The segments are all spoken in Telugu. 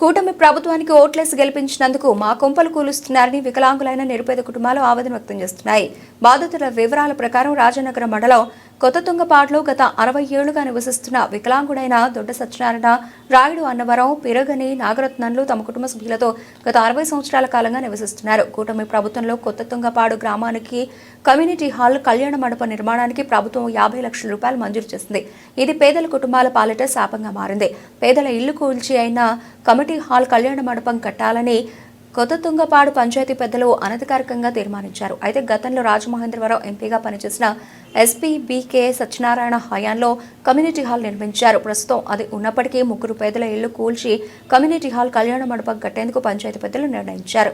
కూటమి ప్రభుత్వానికి ఓట్లేసి గెలిపించినందుకు మా కొంపలు కూలుస్తున్నారని వికలాంగులైన నిరుపేద కుటుంబాలు ఆవేదన వ్యక్తం చేస్తున్నాయి. బాధితుల వివరాల ప్రకారం రాజనగరం మండలం కొత్త తుంగపాడులో గత అరవై ఏళ్ళుగా నివసిస్తున్న వికలాంగుడైన దొడ్డ సత్యనారాయణ రాయుడు అన్నవరం పిరగని నాగరత్నంలు తమ కుటుంబ సభ్యులతో గత అరవై సంవత్సరాల కాలంగా నివసిస్తున్నారు. కూటమి ప్రభుత్వంలో కొత్త తుంగపాడు గ్రామానికి కమ్యూనిటీ హాల్ కళ్యాణ మండప నిర్మాణానికి ప్రభుత్వం యాభై లక్షల రూపాయలు మంజూరు చేసింది. ఇది పేదల కుటుంబాల పాలిట శాపంగా మారింది. పేదల ఇల్లు కూల్చి అయిన కమిటీ హాల్ కళ్యాణ మండపం కట్టాలని కొత్త తుంగపాడు పంచాయతీ పెద్దలు అనధికారికంగా తీర్మానించారు. అయితే గతంలో రాజమహేంద్రవరం ఎంపీగా పనిచేసిన ఎస్పీ బీకే సత్యనారాయణ హయాంలో కమ్యూనిటీ హాల్ నిర్మించారు. ప్రస్తుతం అది ఉన్నప్పటికీ ముగ్గురు పేదల ఇళ్ళు కూల్చి కమ్యూనిటీ హాల్ కళ్యాణ మండపం కట్టేందుకు పంచాయతీ పెద్దలు నిర్ణయించారు.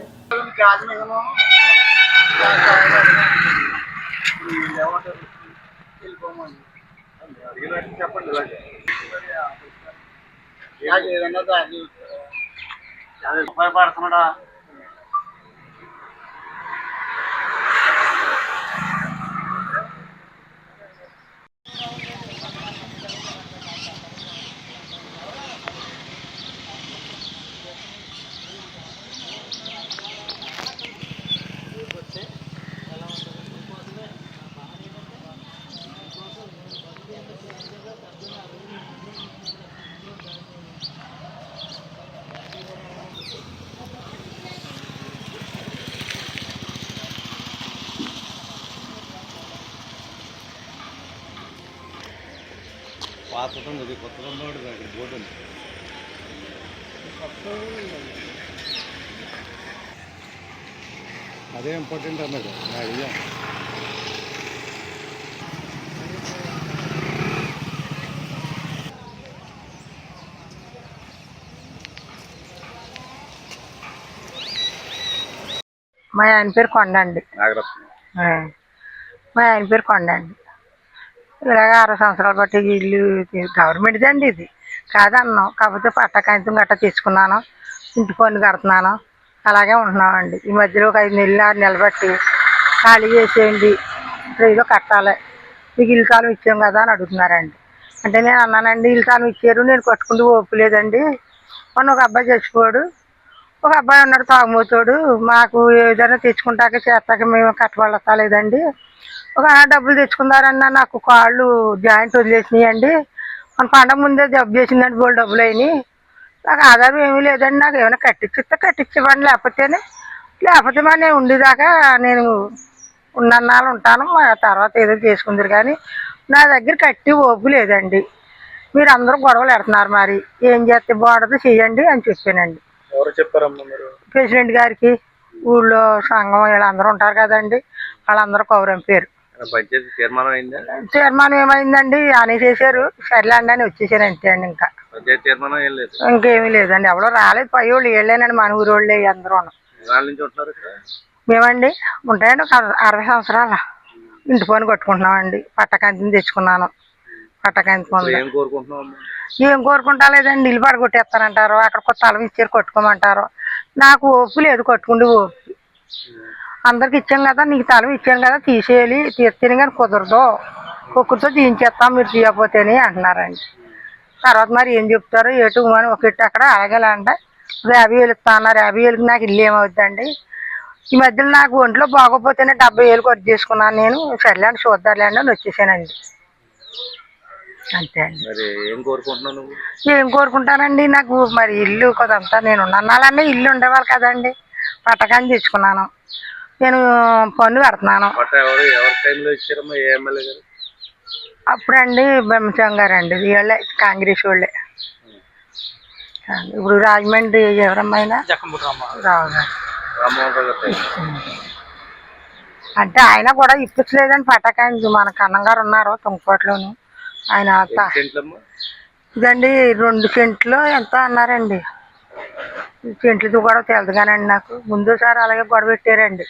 భయపడుతున్నాడా పాత ఉంది కొత్త ఉన్నవాడు అక్కడ బోర్డు ఉంది. అదే ఇంపార్టెంట్ అన్నాడు నేను అడిగా. మా ఆయన పేరు కొండ అండి నాగరత్నం. ఆ. మా ఆయన పేరు కొండ అండి ఇలాగ అరవై సంవత్సరాలు బట్టి ఇల్లు గవర్నమెంట్ది అండి ఇది. కాదన్నాం. కాకపోతే పట్ట కాగితం గట్ట తెచ్చుకున్నాను ఇంటి పన్ను కడుతున్నాను. అలాగే ఉంటున్నామండి. ఈ మధ్యలో ఒక ఐదు నెలలు ఆరు నెలలు బట్టి ఖాళీ చేసేయండి. ఇప్పుడు ఏదో కట్టాలి. మీకు ఇల్లు కాలం ఇచ్చాం కదా అని అడుగుతున్నారండి. అంటే నేను అన్నానండి ఇల్లు కాలం ఇచ్చారు నేను కట్టుకుంటూ ఓపులేదండి మొన్న ఒక అబ్బాయి చచ్చిపోడు ఒక అబ్బాయి ఉన్నాడు తాగుమోతాడు. మాకు ఏదైనా తెచ్చుకుంటాక చేస్తాక మేము కట్టబడలేదండి ఒక డబ్బులు తెచ్చుకున్నారన్న నాకు కాళ్ళు జాయింట్ వదిలేసినాయండి. మన పండగ ముందే జబ్బు చేసిందండి బోల్ డబ్బులు అయినాయి నాకు ఆధారం ఏమీ లేదండి నాకు ఏమైనా కట్టించిస్తే కట్టించమండి లేకపోతేనే లేకపోతే మరి నేను ఉండేదాకా నేను ఉన్నన్నాళ్ళు ఉంటాను మా తర్వాత ఏదో చేసుకుందరు కానీ నా దగ్గర కట్టి ఓపు లేదండి. మీరు అందరూ గొడవలు పెడుతున్నారు మరి ఏం చేస్తే బాగుంటుందో చెయ్యండి అని చెప్పానండి. ఎవరు చెప్పారమ్మా మీరు? ప్రెసిడెంట్ గారికి ఊళ్ళో సంఘం వీళ్ళందరూ ఉంటారు కదండి వాళ్ళందరూ కౌరం పేరు. తీర్మానం అయిందా? తీర్మానం ఏమైందండి? అని చేశారు. సర్లేండి అని వచ్చేసారు అంతే అండి ఇంకా. పంచాయతీ తీర్మానం ఏం లేదు. ఇంకేమీ లేదండి. ఎవరో రాలేదు. పై వాళ్ళు వీళ్ళేనండి మన ఊరు వాళ్ళే అందరూ. నాలుగు నుంచి ఉంటున్నారు ఇక్కడ? మేమండి ఉంటాయండి ఒక అర- అరవై సంవత్సరాల. ఇంటి పని కట్టుకుంటున్నామండి. పట్టకంతిని తెచ్చుకున్నాను. పట్టకంతి ఏం కోరుకుంటా లేదండి ఇల్లు పడగొట్టేస్తారంటారు అక్కడ కొత్త తలం ఇచ్చారు కట్టుకోమంటారు. నాకు ఓపు లేదు కట్టుకుంటే ఓపు అందరికి ఇచ్చాం కదా నీకు తలం ఇచ్చాను కదా తీసేయాలి తీస్తేనే కానీ కుదరదు. ఒక్కరితో తీయించేస్తాం మీరు తీయకపోతేనే అంటున్నారండి. తర్వాత మరి ఏం చెప్తారో? ఏటు అని ఒకటి అక్కడ అంటే యాభై వేలు ఇస్తా అన్నారు. యాభై వేలకి నాకు ఇల్లు ఏమవుద్దండి? ఈ మధ్యలో నాకు ఒంట్లో బాగోపోతేనే డెబ్బై వేలు ఖర్చు చేసుకున్నాను నేను. సర్లేండి చూద్దాంలేండి అని వచ్చేసానండి. అంతే అండి. మరి ఏం కోరుకుంటానండి? నాకు మరి ఇల్లు కొదంతా నేను ఉన్నానండి ఇల్లు ఉండేవాళ్ళు కదండి. పట్టకాన్ని తెచ్చుకున్నాను. నేను పన్ను కడుతున్నాను అప్పుడండి బ్రహ్మచం గారు? అండి వీళ్ళే కాంగ్రెస్ వాళ్ళే. ఇప్పుడు రాజమండ్రి ఎవరమ్మైనా రావు. అంటే ఆయన కూడా ఇప్పించలేదండి పట్టకాన్ని మన కన్నం గారు ఉన్నారు తుంగపాటులోను. ఆయన ఇదండి రెండు సెంట్లు ఎంత అన్నారండి? సెంట్లతో కూడా తెలదుగానండి నాకు. ముందుసారి అలాగే గొడవ పెట్టారండి.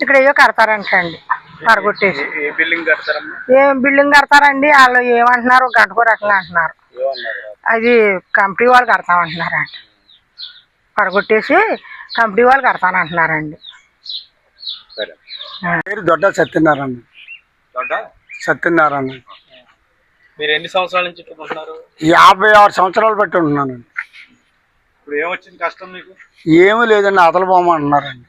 ఇక్కడ ఏదో కడతారంటండి పడగొట్టేసి. ఏ బిల్డింగ్ కడతారమ్మా? ఏం బిల్డింగ్ కడతారండి వాళ్ళు ఏమంటున్నారు గంటకో రకంగా అంటున్నారు. అది కంపెనీ వాళ్ళు కడతామంటున్నారండి పడగొట్టేసి కంపెనీ వాళ్ళు కడతానంటున్నారండి. సరే. పేరు దొడ్డ సత్యనారాయణ. తోట సత్యనారాయణ. మీరు ఎన్ని సంవత్సరాల నుంచి యాభై ఆరు సంవత్సరాలు బట్టి ఉంటున్నాను ఇప్పుడు ఏమొచ్చింది కష్టం మీకు ఏమీ లేదండి అతలు పోమంటున్నారండి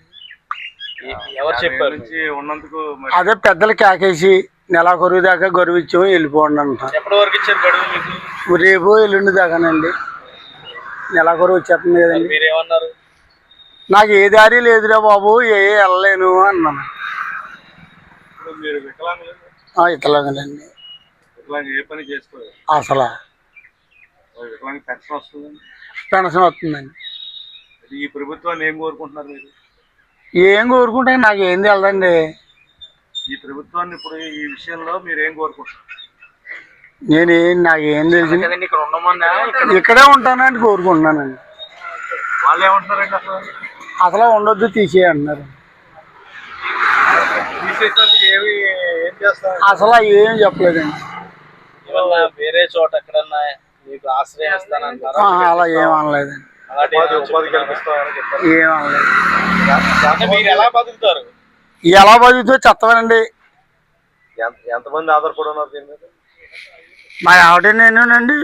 ఎవరు చెప్పారు? నుంచి ఉన్నందుకు మరి అదే పెద్దలు కేకేసి నెల గొరువు దాకా గొరువు ఇచ్చాము వెళ్ళిపోండి అంటారు ఎప్పటి వరకు ఇచ్చారు గడువు మీకు? రేపు ఎల్లుండి దాకానండి. నెల గొరువు వచ్చేస్తుంది కదండి. మీరేమన్నారు? నాకు ఏ దారి లేదురా బాబు ఏ వెళ్ళలేను అన్నాను. ఇప్పుడు మీరు వికలాంగులు? ఆ, ఇట్లాగనండి వికలాంగ ఏ పని చేసుకోరు అసలు. మరి వికలాంగ పెన్షన్ వస్తుందండి పెన్షన్ వస్తుందండి. ఈ ప్రభుత్వాన్ని ఏం కోరుకుంటున్నారు మీరు? ఏం కోరుకుంటే నాకు ఏం తెలదండి. ఈ ప్రభుత్వాన్ని ఇప్పుడు ఈ విషయంలో మీరు ఏం కోరుకుంటున్నారు? నేను నాకు ఏం తెలిసి. ఇక్కడ ఉండమన్నా ఇక్కడే ఉంటానని కోరుకుంటున్నానండి. వాళ్ళు ఏమంటున్నారండి అసలు? అసలు ఉండొద్దు తీసేయి అన్నారు తీసేసినందుకు ఏమి ఏం చేస్తారు? అసలు ఏం చెప్పలేదండి. ఏమన్నా వేరే చోట ఎక్కడన్నా మీకు ఆశ్రయం అలా ఏం అనలేదండి. అలాంటి ఉపాధి కల్పిస్తామని చెప్పారు. ఏం అనలేదు. అంటే మీరు ఎలా బతుకుతారు? ఎలా బతుకుతో చెత్తమనండి ఎంత ఎంతమంది ఆధారపడి ఉన్నారు దీని మీద? మా ఆవిడ నేనేనండి?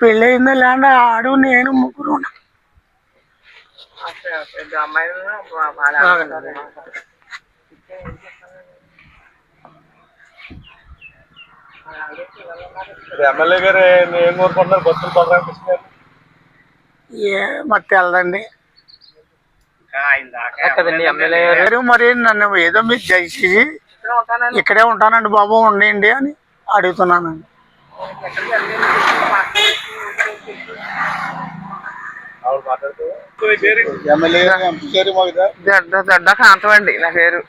పెళ్ళి అయిందో లేండి ఆడు నేను ముగ్గురు ఉన్నాం. ఇప్పుడు ఎమ్మెల్యే గారు ఏం- కోరుకుంటున్నారు బలరామకృష్ణ గారు ఏ మరి తెలదండి. కదండి ఎమ్మెల్యే పేరు మరి? నన్ను ఏదో మీరు దయచేసి ఇక్కడే ఉంటానండి బాబు ఉండండి అని అడుగుతున్నానండి? దొడ్డ దొడ్డ కాంతం అండి నా పేరు.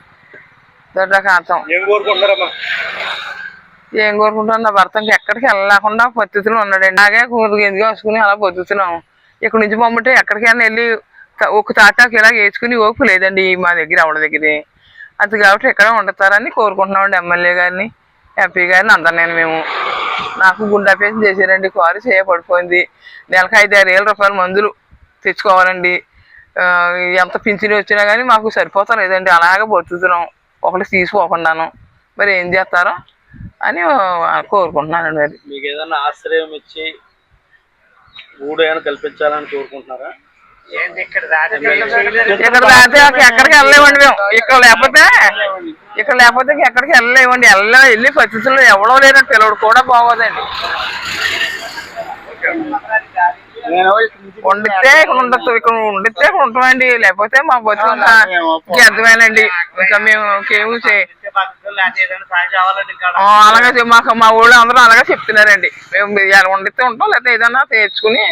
దొడ్డ కాంతం. ఏం కోరుకుంటున్నారమ్మా ఏం కోరుకుంటాను నా భర్త ఎక్కడికి వెళ్ళకుండా పద్ధతిలో ఉన్నాడండి. అలాగే కొద్దిగా ఎందుకు వేసుకుని అలా పొద్దుతున్నాం ఇక్కడ నుంచి పొమ్మంటే ఎక్కడికైనా వెళ్ళి ఒక తాటాకు ఇలా వేసుకుని ఓపు లేదండి మా దగ్గర ఆవిడ దగ్గర. అది కాబట్టి ఎక్కడ ఉండతారని కోరుకుంటున్నామండి ఎమ్మెల్యే గారిని ఎంపీ గారిని అందరినీ నేను మేము. నాకు గుండె ఆపరేషన్ చేశారండి కారు చేయబడిపోయింది నెలకు ఐదు ఆరు వేల రూపాయల మందులు తెచ్చుకోవాలండి. ఎంత పింఛని వచ్చినా కానీ మాకు సరిపోతా లేదండి అలాగే బతుకుతున్నాం ఒకటి తీసుకోకుండాను మరి ఏం చేస్తారో? అని కోరుకుంటున్నానండి మరి. మీకు ఏదైనా ఆశ్రయం ఇచ్చి ఊడు ఏమైనా కల్పించాలని కోరుకుంటున్నారా? ఇక్కడ దాటి ఎక్కడికి వెళ్ళలేమండి మేము. ఇక్కడ లేకపోతే ఇక్కడ లేకపోతే ఎక్కడికి వెళ్ళలేమండి. వెళ్ళ వెళ్ళి పరిస్థితుల్లో ఎవడో లేరండి పిల్లడు కూడా బాగోదండి. వండితే ఇక్కడ ఉండొచ్చు ఇక్కడ వండితే ఉంటామండి. లేకపోతే మా బతుకు ఇంకా గెద్దమేనండి ఇంకా మేము ఇంకేమీ అలాగే మాకు మా ఊళ్ళో అందరూ అలాగే చెప్తున్నారండి. మేము వండితే ఉంటాం లేకపోతే ఏదన్నా తెచ్చుకుని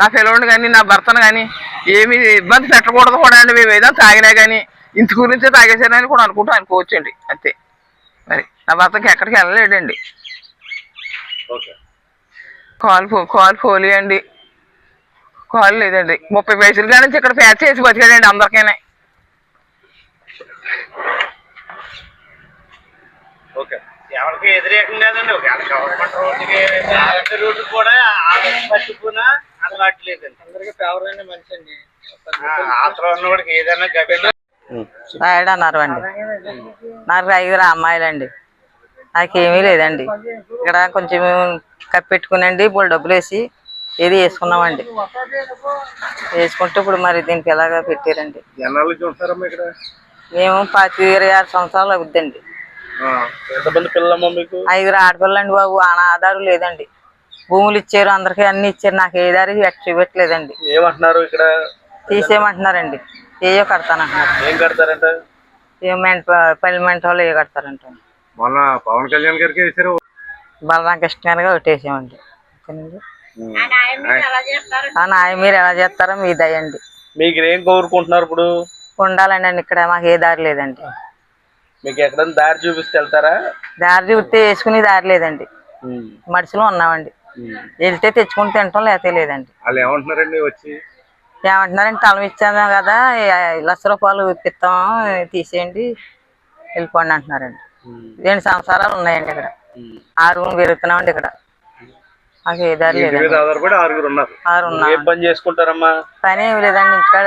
నా పిల్లవాడిని కానీ నా భర్తను కానీ ఏమి ఇబ్బంది పెట్టకూడదు కూడా అండి. మేము ఏదైనా తాగినా కానీ ఇంటి గురించే తాగేసారని కూడా అనుకుంటూ అనుకోవచ్చండి. అంతే. మరి నా భర్తకి ఎక్కడికి వెళ్ళలేడండి. ఓకే. కాలు పో కాలు పోలి అండి కాలు లేదండి. ముప్పై పైసలు కానీ ఇక్కడ ప్యాచ్ చేసి బతికాడండి అందరికీ ఓకే. ఎవరికి వ్యతిరేకం లేదండి. ఒకవేళ గవర్నమెంట్ రోడ్డుకి ఆగంటి రోడ్డు కూడా ఆగంటి పట్టుకున్నా అలవాట్లేదండి. అందరికీ ఫేవర్ అయిన మనిషి అండి. ఆత్రం ఉన్నవాడికి ఏదైనా అండి. నాకు ఐదుగురు అమ్మాయిలండి. నాకేమీ లేదండి. ఇక్కడ కొంచెం కప్పెట్టుకునండి ఇప్పుడు డబ్బులు వేసి ఏది వేసుకున్నామండి. వేసుకుంటే ఇప్పుడు మరి దీనికి ఎలాగా పెట్టారండి? మేము పాతి ఇరవై ఆరు సంవత్సరాలు అవుద్దండి. ఐదుగురు ఆడపిల్లండి బాబు ఆన ఆధారం లేదండి. భూములు ఇచ్చారు అందరికీ అన్ని ఇచ్చారు నాకు ఏ దారి చూపెట్టలేదండి. ఏమంటున్నారు ఇక్కడ? తీసేయమంటున్నారండి. ఏయో కడతానంటున్నారు. ఏం కడతారంట? ఏ మెంట పల్లి మెంట వాళ్ళు ఏ కడతారంట మొన్న పవన్ కళ్యాణ్ గారికి వేసారు. బలరామ కృష్ణ గారిగా ఒకటేసామండి నాయ మీరు ఎలా చేస్తారో? మీ దయండి మీకు ఏం కోరుకుంటున్నారు ఇప్పుడు? ఉండాలండి అండి ఇక్కడ మాకు ఏ దారి లేదండి. మీకు ఎక్కడైనా దారి చూపిస్తే వెళ్తారా? దారి చూస్తే వేసుకునే దారి లేదండి. మనుషులు ఉన్నామండి. వెళ్తే తెచ్చుకుని తింటాం లేకపోతే లేదండి. వాళ్ళు ఏమంటున్నారండి వచ్చి? ఏమంటున్నారంటే తలం ఇచ్చాము కదా లక్ష రూపాయలు ఇప్పిస్తాం తీసేయండి వెళ్ళిపోండి అంటున్నారండి. రెండు సంవత్సరాలు ఉన్నాయండి ఇక్కడ. ఆరు రూమ్ పెరుగుతున్నామండి ఇక్కడ. మాకు ఏ దారి ఇంటి మీద లేదండి. ఆధారపడి ఆరుగురు ఉన్నారు. ఆరు ఏం పని చేసుకుంటారమ్మా? పని ఏమి లేదండి. ఇంటికాడ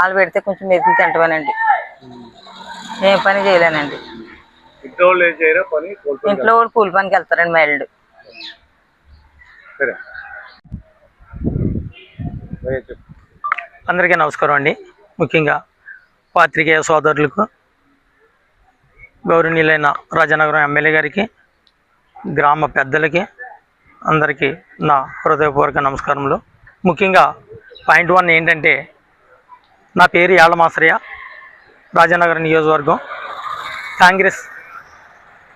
వాళ్ళు పెడితే కొంచెం మెతుకులు తింటామనండి. ఏం పని చేయలేనండి. ఇంట్లో వాళ్ళు ఏం చేయరా పని? కోల్పోయి ఇంట్లో వాళ్ళు కూలి పనికి వెళ్తారండి మైల్డ్ సరే. అందరికీ నమస్కారం అండి. ముఖ్యంగా పాత్రికేయ సోదరులకు గౌరవనీయులైన రాజనగరం ఎమ్మెల్యే గారికి గ్రామ పెద్దలకి అందరికీ నా హృదయపూర్వక నమస్కారములు. ముఖ్యంగా పాయింట్ వన్ ఏంటంటే నా పేరు యాళ్ళమాసరయ్య రాజనగరం నియోజకవర్గం. కాంగ్రెస్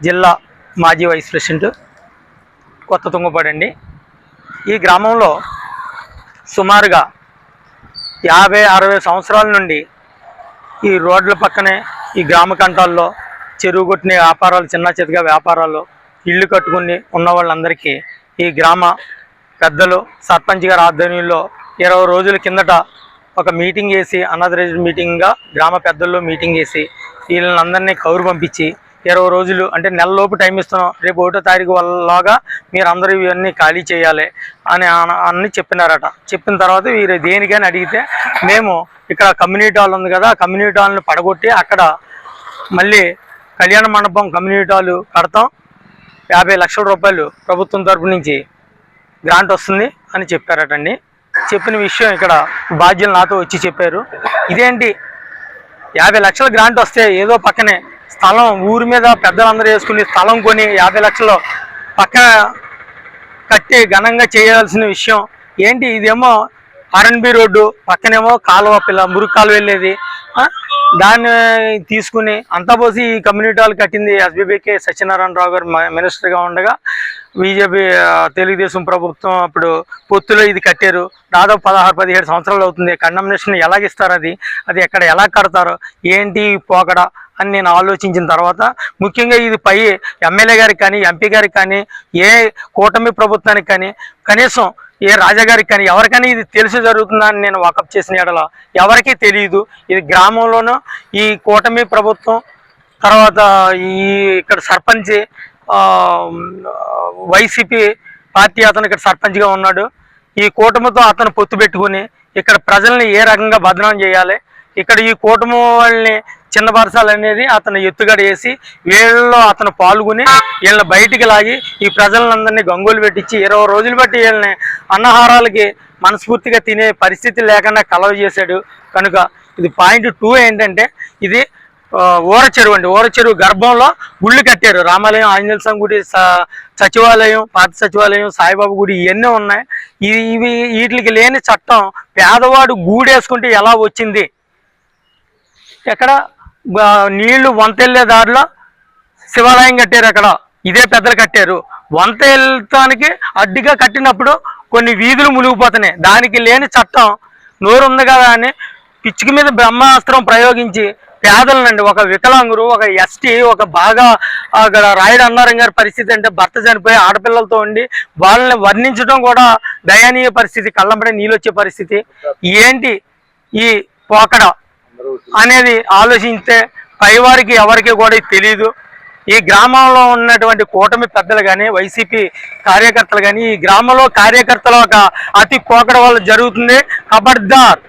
జిల్లా మాజీ వైస్ ప్రెసిడెంట్ కొత్త తుంగపాడండి ఈ గ్రామంలో సుమారుగా యాభై అరవై సంవత్సరాల నుండి ఈ రోడ్ల పక్కనే ఈ గ్రామ కంటాల్లో చెరువు కొట్టిన వ్యాపారాలు చిన్న చితగా వ్యాపారాలు ఇల్లు కట్టుకుని ఉన్న వాళ్ళందరికీ ఈ గ్రామ పెద్దలు సర్పంచ్ గారి ఆధ్వర్యంలో ఇరవై రోజుల కిందట ఒక మీటింగ్ వేసి అనదరేజ్ మీటింగ్గా గ్రామ పెద్దల్లో మీటింగ్ వేసి వీళ్ళని కౌరు పంపించి ఇరవై రోజులు అంటే నెల లోపు టైం ఇస్తున్నాం. రేపు ఒకటో తారీఖు వల్లలాగా మీరు అందరూ ఇవన్నీ ఖాళీ చేయాలి అని అన- చెప్పినారట. చెప్పిన తర్వాత వీరు దేనికని అడిగితే మేము ఇక్కడ కమ్యూనిటీ హాల్ ఉంది కదా కమ్యూనిటీ హాల్ని పడగొట్టి అక్కడ మళ్ళీ కళ్యాణ మండపం కమ్యూనిటీ హాలు కడతాం. యాభై లక్షల రూపాయలు ప్రభుత్వం తరపు నుంచి గ్రాంట్ వస్తుంది అని చెప్పారటండి. చెప్పిన విషయం ఇక్కడ బాధ్యులు నాతో వచ్చి చెప్పారు. ఇదేంటి? యాభై లక్షల గ్రాంట్ వస్తే ఏదో పక్కనే స్థలం ఊరి మీద పెద్దలందరూ వేసుకుని స్థలం కొని యాభై లక్షలు పక్క కట్టి ఘనంగా చేయాల్సిన విషయం ఏంటి? ఇదేమో ఆర్ఎన్బి రోడ్డు పక్కనేమో కాలువ పిల్ల మురుగు కాలువ వెళ్ళేది. దాన్ని తీసుకుని అంతా పోసి ఈ కమ్యూనిటీ హాల్ కట్టింది ఎస్బీబీకే సత్యనారాయణ రావు గారు మినిస్టర్గా ఉండగా బీజేపీ తెలుగుదేశం ప్రభుత్వం అప్పుడు పొత్తులో ఇది కట్టారు. దాదాపు పదహారు పదిహేడు సంవత్సరాలు అవుతుంది. కండమ్నేషన్ ఎలాగిస్తారు అది? అది ఎక్కడ ఎలా కడతారు? ఏంటి పోకడ? అని నేను ఆలోచించిన తర్వాత ముఖ్యంగా ఇది పై ఎమ్మెల్యే గారికి కానీ ఎంపీ గారికి కానీ ఏ కూటమి ప్రభుత్వానికి కానీ కనీసం ఏ రాజాగారికి కానీ ఎవరికైనా ఇది తెలిసి జరుగుతుందని నేను వాకప్ చేసిన ఎడల ఎవరికీ తెలియదు. ఇది గ్రామంలోనూ ఈ కూటమి ప్రభుత్వం తర్వాత ఈ ఇక్కడ సర్పంచ్ వైసీపీ పార్టీ అతను ఇక్కడ సర్పంచ్గా ఉన్నాడు. ఈ కూటమితో అతను పొత్తు పెట్టుకుని ఇక్కడ ప్రజల్ని ఏ రకంగా బదనాం చేయాలి? ఇక్కడ ఈ కూటమి వాళ్ళని చిన్న వరసాలనేది అతను ఎత్తుగడ వేసి వీళ్ళలో అతను పాల్గొని వీళ్ళని బయటికి లాగి ఈ ప్రజలందరినీ గంగోలు పెట్టించి ఇరవై రోజులు బట్టి వీళ్ళని అన్నహారాలకి మనస్ఫూర్తిగా తినే పరిస్థితి లేకుండా కలవ చేశాడు. కనుక ఇది పాయింట్ టూ ఏంటంటే ఇది ఊర చెరువు అండి. ఊర చెరువు గర్భంలో గుళ్ళు కట్టారు. రామాలయం ఆంజనేయ స్వామి గుడి సచివాలయం పాత సచివాలయం సాయిబాబా గుడి ఇవన్నీ ఉన్నాయి. ఇవి వీటికి లేని చట్టం పేదవాడు గూడేసుకుంటే ఎలా వచ్చింది? ఎక్కడ? నీళ్ళు వంతెళ్ళే దారిలో శివాలయం కట్టారు అక్కడ. ఇదే పెద్దలు కట్టారు. వంత వెళ్తానికి అడ్డుగా కట్టినప్పుడు కొన్ని వీధులు మునిగిపోతున్నాయి. దానికి లేని చట్టం నోరు ఉంది కదా అని పిచ్చుకి మీద బ్రహ్మాస్త్రం ప్రయోగించి పేదలనండి ఒక వికలాంగురు ఒక ఎస్టీ ఒక బాగా అక్కడ రాయుడు అన్నారం గారి పరిస్థితి అంటే భర్త చనిపోయి ఆడపిల్లలతో ఉండి వాళ్ళని వర్ణించడం కూడా దయనీయ పరిస్థితి కళ్ళంబడే నీళ్ళు వచ్చే పరిస్థితి. ఏంటి ఈ పోకడ? అనేది ఆలోచించే పైవారికి ఎవరికి కూడా తెలియదు ఈ గ్రామంలో ఉన్నటువంటి కూటమి పెద్దలు కానీ వైసీపీ కార్యకర్తలు కానీ ఈ గ్రామంలో కార్యకర్తల ఒక అతి పోకడ వల్ల జరుగుతుంది. ఖబర్దార్.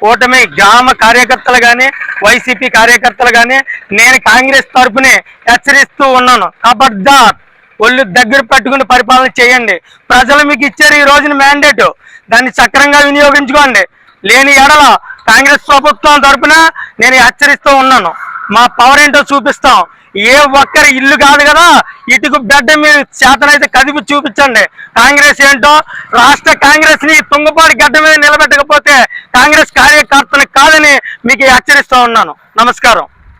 కూటమి గ్రామ కార్యకర్తలు కానీ వైసీపీ కార్యకర్తలు కానీ నేను కాంగ్రెస్ తరఫునే హెచ్చరిస్తూ ఉన్నాను. ఖబర్దార్. ఒళ్ళు దగ్గర పెట్టుకుని పరిపాలన చేయండి. ప్రజలు మీకు ఇచ్చారు ఈ రోజున మ్యాండేట్ దాన్ని సక్రంగా వినియోగించుకోండి. లేని ఎడల కాంగ్రెస్ ప్రభుత్వం తరపున నేను హెచ్చరిస్తూ ఉన్నాను. మా పవర్ ఏంటో చూపిస్తాం. ఏ ఒక్కరి ఇల్లు కాదు కదా ఇటుకు బెడ్ మీరు చేతనైతే కదిపి చూపించండి. కాంగ్రెస్ ఏంటో రాష్ట్ర కాంగ్రెస్ని తుంగపాడి గడ్డ మీద నిలబెట్టకపోతే కాంగ్రెస్ కార్యకర్తలు కాదని మీకు హెచ్చరిస్తూ ఉన్నాను. నమస్కారం.